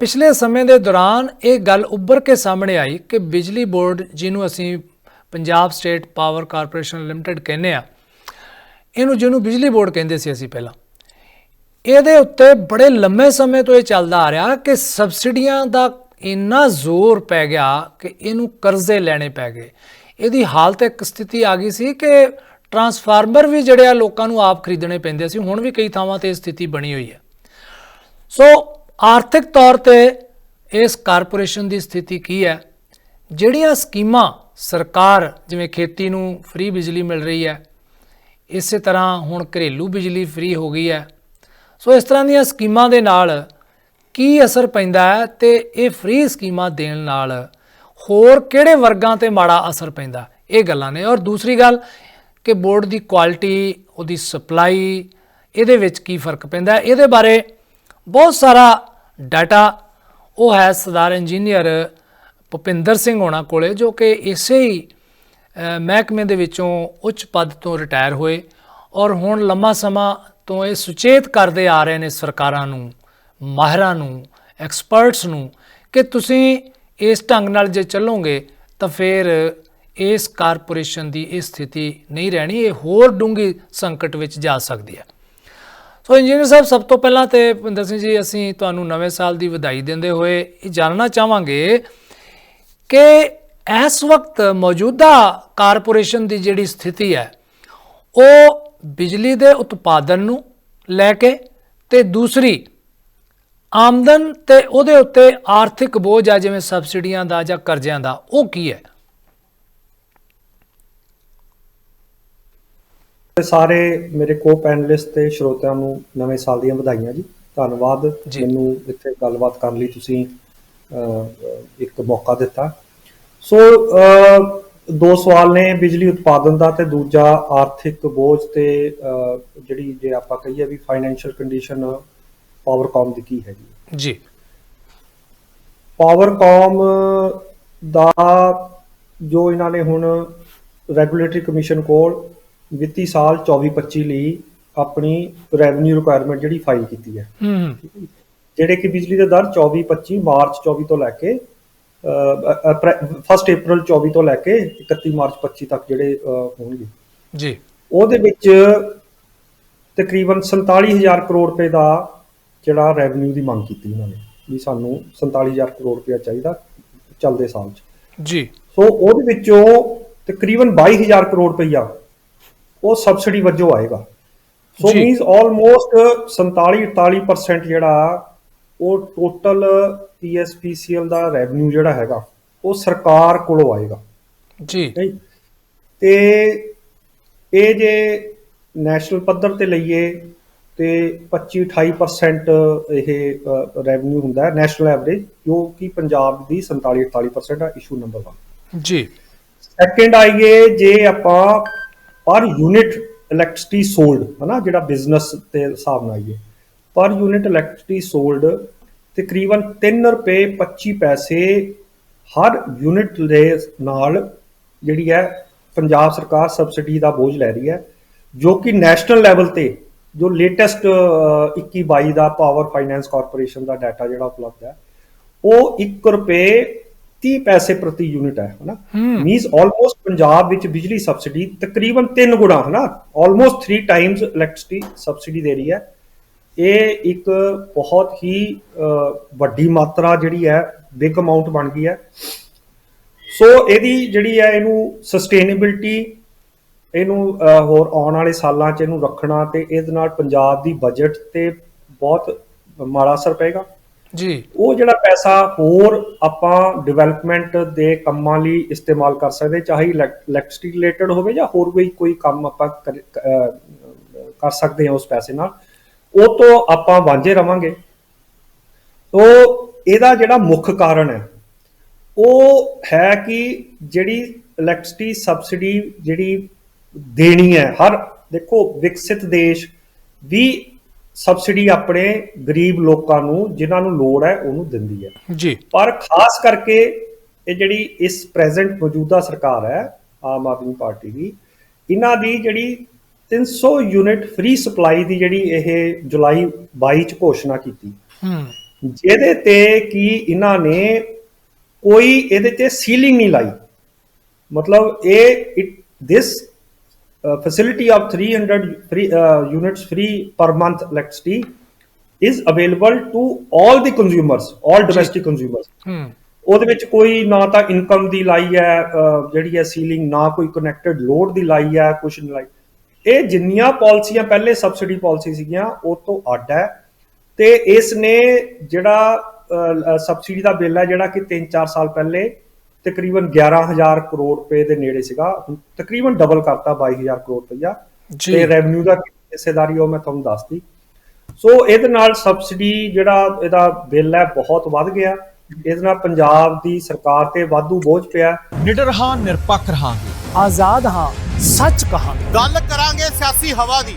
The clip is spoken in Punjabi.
ਪਿਛਲੇ ਸਮੇਂ ਦੇ ਦੌਰਾਨ ਇਹ ਗੱਲ ਉੱਭਰ ਕੇ ਸਾਹਮਣੇ ਆਈ ਕਿ ਬਿਜਲੀ ਬੋਰਡ, ਜਿਹਨੂੰ ਅਸੀਂ Punjab state power corporation limited ਕਹਿੰਦੇ ਆ, ਇਹਨੂੰ ਜਿਹਨੂੰ ਬਿਜਲੀ ਬੋਰਡ ਕਹਿੰਦੇ ਸੀ ਅਸੀਂ ਪਹਿਲਾਂ। ਇਹਦੇ ਉੱਤੇ ਬੜੇ ਲੰਮੇ ਸਮੇਂ ਤੋਂ ਇਹ ਚੱਲਦਾ ਆ ਰਿਹਾ ਕਿ ਸਬਸਿਡੀਆਂ ਦਾ ਇੰਨਾ ਜ਼ੋਰ ਪੈ ਗਿਆ ਕਿ ਇਹਨੂੰ ਕਰਜ਼ੇ ਲੈਣੇ ਪੈ ਗਏ। ਇਹਦੀ ਹਾਲਤ ਇੱਕ ਸਥਿਤੀ ਆ ਗਈ ਸੀ ਕਿ ਟਰਾਂਸਫਾਰਮਰ ਵੀ ਜਿਹੜੇ ਆ ਲੋਕਾਂ ਨੂੰ ਆਪ ਖਰੀਦਣੇ ਪੈਂਦੇ ਸੀ, ਹੁਣ ਵੀ ਕਈ ਥਾਵਾਂ ਤੇ ਇਹ ਸਥਿਤੀ ਬਣੀ ਹੋਈ ਹੈ। ਸੋ ਆਰਥਿਕ ਤੌਰ ਤੇ ਇਸ ਕਾਰਪੋਰੇਸ਼ਨ ਦੀ ਸਥਿਤੀ ਕੀ ਹੈ? ਜਿਹੜੀਆਂ ਸਕੀਮਾਂ ਸਰਕਾਰ, ਜਿਵੇਂ ਖੇਤੀ ਨੂੰ ਫ੍ਰੀ ਬਿਜਲੀ ਮਿਲ ਰਹੀ ਹੈ, ਇਸੇ ਤਰ੍ਹਾਂ ਹੁਣ ਘਰੇਲੂ ਬਿਜਲੀ ਫ੍ਰੀ ਹੋ ਗਈ ਹੈ। ਸੋ ਇਸ ਤਰ੍ਹਾਂ ਦੀਆਂ ਸਕੀਮਾਂ ਦੇ ਨਾਲ ਕੀ ਅਸਰ ਪੈਂਦਾ ਹੈ ਤੇ ਇਹ ਫ੍ਰੀ ਸਕੀਮਾਂ ਦੇਣ ਨਾਲ ਹੋਰ ਕਿਹੜੇ ਵਰਗਾਂ ਤੇ ਮਾੜਾ ਅਸਰ ਪੈਂਦਾ? ਇਹ ਗੱਲਾਂ ਨੇ। ਔਰ ਦੂਸਰੀ ਗੱਲ ਕਿ ਬੋਰਡ ਦੀ ਕੁਆਲਿਟੀ, ਉਹਦੀ ਸਪਲਾਈ, ਇਹਦੇ ਵਿੱਚ ਕੀ ਫ਼ਰਕ ਪੈਂਦਾ ਇਹਦੇ ਬਾਰੇ ਬਹੁਤ ਸਾਰਾ ਡਾਟਾ, ਉਹ ਹੈ ਸਰਦਾਰ ਇੰਜੀਨੀਅਰ ਭੁਪਿੰਦਰ ਸਿੰਘ ਹੋਣਾ ਕੋਲੇ, ਜੋ ਕਿ ਇਸੇ ਹੀ ਮਹਿਕਮੇ ਦੇ ਵਿੱਚੋਂ ਉੱਚ ਪਦ ਤੋਂ ਰਿਟਾਇਰ ਹੋਏ ਔਰ ਹੁਣ ਲੰਮਾ ਸਮਾਂ ਤੋਂ ਇਹ ਸੁਚੇਤ ਕਰਦੇ ਆ ਰਹੇ ਨੇ ਸਰਕਾਰਾਂ ਨੂੰ, ਮਾਹਿਰਾਂ ਨੂੰ, ਐਕਸਪਰਟਸ ਨੂੰ ਕਿ ਤੁਸੀਂ ਇਸ ਢੰਗ ਨਾਲ ਜੇ ਚੱਲੋਗੇ ਤਾਂ ਫਿਰ ਇਸ ਕਾਰਪੋਰੇਸ਼ਨ ਦੀ ਇਹ ਸਥਿਤੀ ਨਹੀਂ ਰਹਿਣੀ, ਇਹ ਹੋਰ ਡੂੰਘੀ ਸੰਕਟ ਵਿੱਚ ਜਾ ਸਕਦੀ ਹੈ। ਸੋ ਇੰਜੀਨੀਅਰ ਸਾਹਿਬ, ਸਭ ਤੋਂ ਪਹਿਲਾਂ ਤੇ ਭਿੰਦਰ ਸਿੰਘ ਜੀ, ਅਸੀਂ ਤੁਹਾਨੂੰ ਨਵੇਂ ਸਾਲ ਦੀ ਵਧਾਈ ਦਿੰਦੇ ਹੋਏ ਇਹ ਜਾਣਨਾ ਚਾਹਾਂਗੇ ਕਿ ਇਸ ਵਕਤ ਮੌਜੂਦਾ ਕਾਰਪੋਰੇਸ਼ਨ ਦੀ ਜਿਹੜੀ ਸਥਿਤੀ ਹੈ, ਉਹ ਬਿਜਲੀ ਦੇ ਉਤਪਾਦਨ ਨੂੰ ਲੈ ਕੇ ਤੇ ਦੂਸਰੀ ਆਮਦਨ ਤੇ ਉਹਦੇ ਉੱਤੇ ਆਰਥਿਕ ਬੋਝ ਆ, ਜਿਵੇਂ ਸਬਸਿਡੀਆਂ ਦਾ ਜਾਂ ਕਰਜ਼ਿਆਂ ਦਾ, ਉਹ ਕੀ ਹੈ? ਤੇ ਸਾਰੇ ਮੇਰੇ ਕੋ ਪੈਨਲਿਸਟ ਤੇ ਸਰੋਤਿਆਂ ਨੂੰ ਨਵੇਂ ਸਾਲ ਦੀਆਂ ਵਧਾਈਆਂ ਜੀ। ਧੰਨਵਾਦ। ਜੀ। ਮੈਨੂੰ ਇੱਥੇ ਗੱਲਬਾਤ ਕਰਨ ਲਈ ਤੁਸੀਂ ਇੱਕ ਮੌਕਾ ਦਿੱਤਾ। ਸੋ ਦੋ ਸਵਾਲ ਨੇ ਬਿਜਲੀ ਉਤਪਾਦਨ ਦਾ ਤੇ ਦੂਜਾ ਆਰਥਿਕ ਬੋਝ ਤੇ ਜਿਹੜੀ ਜੇ ਆਪਾਂ ਕਹੀਏ ਵੀ ਫਾਈਨੈਂਸ਼ੀਅਲ ਕੰਡੀਸ਼ਨ ਪਾਵਰਕਾਮ ਦੀ ਕੀ ਹੈਗੀ ਜੀ। ਪਾਵਰਕਾਮ ਦਾ ਜੋ ਇਹਨਾਂ ਨੇ ਹੁਣ ਰੈਗੂਲੇਟਰੀ ਕਮਿਸ਼ਨ ਕੋਲ ਵਿੱਤੀ ਸਾਲ 24-25 ਲਈ ਆਪਣੀ ਰੈਵਨਿਊ ਰਿਕੁਆਇਰਮੈਂਟ ਜਿਹੜੀ ਫਾਈਲ ਕੀਤੀ ਹੈ। ਹੂੰ। ਜਿਹੜੇ ਕਿ ਬਿਜਲੀ ਦੇ ਦਰ 24-25 ਮਾਰਚ 24 ਤੋਂ ਲੈ ਕੇ 1 ਅਪ੍ਰੈਲ 24 ਤੋਂ ਲੈ ਕੇ 31 ਮਾਰਚ 25 ਤੱਕ ਜਿਹੜੇ ਹੋਣਗੇ। ਜੀ। ਉਹਦੇ ਵਿੱਚ ਤਕਰੀਬਨ 47000 ਕਰੋੜ ਰੁਪਏ ਦਾ ਜਿਹੜਾ ਰੈਵਨਿਊ ਦੀ ਮੰਗ ਕੀਤੀ ਉਹਨਾਂ ਨੇ ਵੀ ਸਾਨੂੰ 47000 ਕਰੋੜ ਰੁਪਏ ਚਾਹੀਦਾ ਚੱਲਦੇ ਸਾਲ 'ਚ। ਜੀ। ਸੋ ਉਹਦੇ ਵਿੱਚੋਂ ਤਕਰੀਬਨ 22000 ਕਰੋੜ ਰੁਪਈਆ ਉਹ ਸਬਸਿਡੀ ਵਜੋਂ ਆਏਗਾ। ਸੋ। ਮੀਨਸ ਆਲਮੋਸਟ 47-48% ਜਿਹੜਾ ਉਹ ਟੋਟਲ ਪੀਐਸਪੀਸੀਐਲ ਦਾ ਰੈਵਨਿਊ ਜਿਹੜਾ ਹੈਗਾ ਉਹ ਸਰਕਾਰ ਕੋਲੋਂ ਆਏਗਾ। ਜੀ। ਤੇ ਇਹ ਜੇ ਨੈਸ਼ਨਲ ਪੱਧਰ ਤੇ ਲਈਏ ਤੇ 25-28% ਇਹ ਰੈਵਨਿਊ ਹੁੰਦਾ ਹੈ ਨੈਸ਼ਨਲ ਐਵਰੇਜ ਜੋ ਕਿ ਪੰਜਾਬ ਦੀ 47-48% ਆ ਇਸ਼ੂ ਨੰਬਰ 1 ਜੀ। ਸੈਕੰਡ ਆਈਏ ਜੇ ਆਪਾਂ ਪਰ ਯੂਨਿਟ ਇਲੈਕਟ੍ਰਿਸਿਟੀ ਸੋਲਡ ਹਨਾ, ਜਿਹੜਾ ਬਿਜ਼ਨਸ ਦੇ ਹਿਸਾਬ ਨਾਲ ਆਈਏ। ਪਰ ਯੂਨਿਟ ਇਲੈਕਟ੍ਰਿਸਿਟੀ ਸੋਲਡ ਤਕਰੀਬਨ 3 ਰੁਪਏ 25 ਪੈਸੇ ਹਰ ਯੂਨਿਟ ਦੇ ਨਾਲ ਜਿਹੜੀ ਹੈ ਪੰਜਾਬ ਸਰਕਾਰ ਸਬਸਿਡੀ ਦਾ ਬੋਝ ਲੈ ਰਹੀ ਹੈ, ਜੋ ਕਿ ਨੈਸ਼ਨਲ ਲੈਵਲ ਤੇ ਜੋ ਲੇਟੈਸਟ 21 22 ਦਾ ਪਾਵਰ ਫਾਈਨੈਂਸ ਕਾਰਪੋਰੇਸ਼ਨ ਦਾ ਡਾਟਾ ਜਿਹੜਾ ਉਪਲਬਧ ਹੈ, ਉਹ 1 ਰੁਪਏ 30 ਪੈਸੇ ਪ੍ਰਤੀ ਯੂਨਿਟ ਹੈ ਹਨਾ। ਮੀਨਸ ਆਲਮੋਸਟ ਪੰਜਾਬ ਵਿੱਚ ਬਿਜਲੀ ਸਬਸਿਡੀ ਤਕਰੀਬਨ 3 ਗੁਣਾ ਹਨਾ? ਆਲਮੋਸਟ 3 ਟਾਈਮਸ ਇਲੈਕਟ੍ਰਿਸਿਟੀ ਸਬਸਿਡੀ ਦੇ ਰਹੀ ਹੈ। ਇਹ ਇੱਕ ਬਹੁਤ ਹੀ ਵੱਡੀ ਮਾਤਰਾ ਜਿਹੜੀ ਹੈ ਬਿਗ ਅਮਾਉਂਟ ਬਣ ਗਈ ਹੈ। ਸੋ ਇਹਦੀ ਜਿਹੜੀ ਹੈ ਇਹਨੂੰ ਸਸਟੇਨੇਬਿਲਟੀ ਇਹਨੂੰ ਹੋਰ ਆਉਣ ਵਾਲੇ ਸਾਲਾਂ 'ਚ ਇਹਨੂੰ ਰੱਖਣਾ ਤੇ ਇਹਦੇ ਨਾਲ ਪੰਜਾਬ ਦੀ ਬਜਟ ਤੇ ਬਹੁਤ ਮਾੜਾ ਅਸਰ ਪਏਗਾ। ਜੀ। ਉਹ ਜਿਹੜਾ ਪੈਸਾ ਹੋਰ ਆਪਾਂ ਡਿਵੈਲਪਮੈਂਟ ਦੇ ਕੰਮਾਂ ਲਈ ਇਸਤੇਮਾਲ ਕਰ ਸਕਦੇ, ਚਾਹੇ ਇਲੈਕਟ੍ਰਿਸਿਟੀ ਰਿਲੇਟਡ ਹੋਵੇ ਜਾਂ ਹੋਰ ਕੋਈ ਕੋਈ ਕੰਮ ਆਪਾਂ ਕਰ ਸਕਦੇ ਹਾਂ ਉਸ ਪੈਸੇ ਨਾਲ, ਉਹ ਤੋਂ ਆਪਾਂ ਵਾਂਝੇ ਰਵਾਂਗੇ। ਤੋ ਇਹਦਾ ਜਿਹੜਾ ਮੁੱਖ ਕਾਰਨ ਹੈ, ਉਹ ਹੈ ਕਿ ਜਿਹੜੀ ਇਲੈਕਟ੍ਰਿਸਿਟੀ ਸਬਸਿਡੀ ਜਿਹੜੀ ਦੇਣੀ ਹੈ, ਹਰ ਦੇਖੋ ਵਿਕਸਿਤ ਦੇਸ਼ ਵੀ ਸਬਸਿਡੀ ਆਪਣੇ ਗਰੀਬ ਲੋਕਾਂ ਨੂੰ ਜਿਨ੍ਹਾਂ ਨੂੰ ਲੋੜ ਹੈ ਉਹਨੂੰ ਦਿੰਦੀ ਹੈ। ਜੀ। ਪਰ ਖਾਸ ਕਰਕੇ ਇਹ ਜਿਹੜੀ ਇਸ ਪ੍ਰੈਜ਼ੈਂਟ ਮੌਜੂਦਾ ਸਰਕਾਰ ਹੈ ਆਮ ਆਦਮੀ ਪਾਰਟੀ ਦੀ ਇਹਨਾਂ ਦੀ ਜਿਹੜੀ 300 ਯੂਨਿਟ ਫ੍ਰੀ ਸਪਲਾਈ ਦੀ ਜਿਹੜੀ ਇਹ ਜੁਲਾਈ 22 ਚ ਘੋਸ਼ਣਾ ਕੀਤੀ। ਹੂੰ। ਜਿਹਦੇ ਤੇ ਕਿ ਇਹਨਾਂ ਨੇ ਕੋਈ ਇਹਦੇ ਤੇ ਸੀਲਿੰਗ ਨਹੀਂ ਲਾਈ। ਮਤਲਬ ਇਹ ਦਿਸ facility of 300 free units free per month electricity is available to all the consumers all domestic consumers. ਹੂੰ ਉਹਦੇ ਵਿੱਚ ਕੋਈ ਨਾ ਤਾਂ ਇਨਕਮ ਦੀ ਲਾਈ ਹੈ ਜਿਹੜੀ ਹੈ ਸੀਲਿੰਗ ਨਾ ਕੋਈ ਕਨੈਕਟਡ ਲੋਡ ਦੀ ਲਾਈ ਹੈ ਕੁਛ ਨਹੀਂ ਲਾਈ। ਇਹ ਜਿੰਨੀਆਂ ਪਾਲਿਸੀਆਂ ਪਹਿਲੇ ਸਬਸਿਡੀ ਪਾਲਿਸੀ ਸੀਗੀਆਂ ਉਹ ਤੋਂ ਅੱਡ ਹੈ। ਤੇ ਇਸ ਨੇ ਜਿਹੜਾ ਸਬਸਿਡੀ ਦਾ ਬਿੱਲ ਹੈ ਜਿਹੜਾ ਕਿ 3-4 ਸਾਲ ਪਹਿਲੇ ਤਕਰੀਬਨ 11000 ਕਰੋੜ ਰੁਪਏ ਦੇ ਨੇੜੇ ਸੀਗਾ। ਹੁਣ ਤਕਰੀਬਨ ਡਬਲ ਕਰਤਾ 22000 ਕਰੋੜ ਰੁਪਇਆ। ਤੇ ਰੈਵਨਿਊ ਦਾ ਹਿੱਸੇਦਾਰੀ ਉਹ ਮੈਂ ਤੁਹਾਨੂੰ ਦੱਸਦੀ। ਸੋ ਇਹਦੇ ਨਾਲ ਸਬਸਿਡੀ ਜਿਹੜਾ ਇਹਦਾ ਬਿੱਲ ਹੈ ਬਹੁਤ ਵੱਧ ਗਿਆ। ਇਹਦੇ ਨਾਲ ਪੰਜਾਬ ਦੀ ਸਰਕਾਰ ਤੇ ਵਾਧੂ ਬੋਝ ਪਿਆ। ਨਿਡਰ ਹਾਂ ਨਿਰਪੱਖ ਰਹਾਂਗੇ। ਆਜ਼ਾਦ ਹਾਂ ਸੱਚ ਕਹਾਂਗੇ। ਗੱਲ ਕਰਾਂਗੇ ਸਿਆਸੀ ਹਵਾ ਦੀ।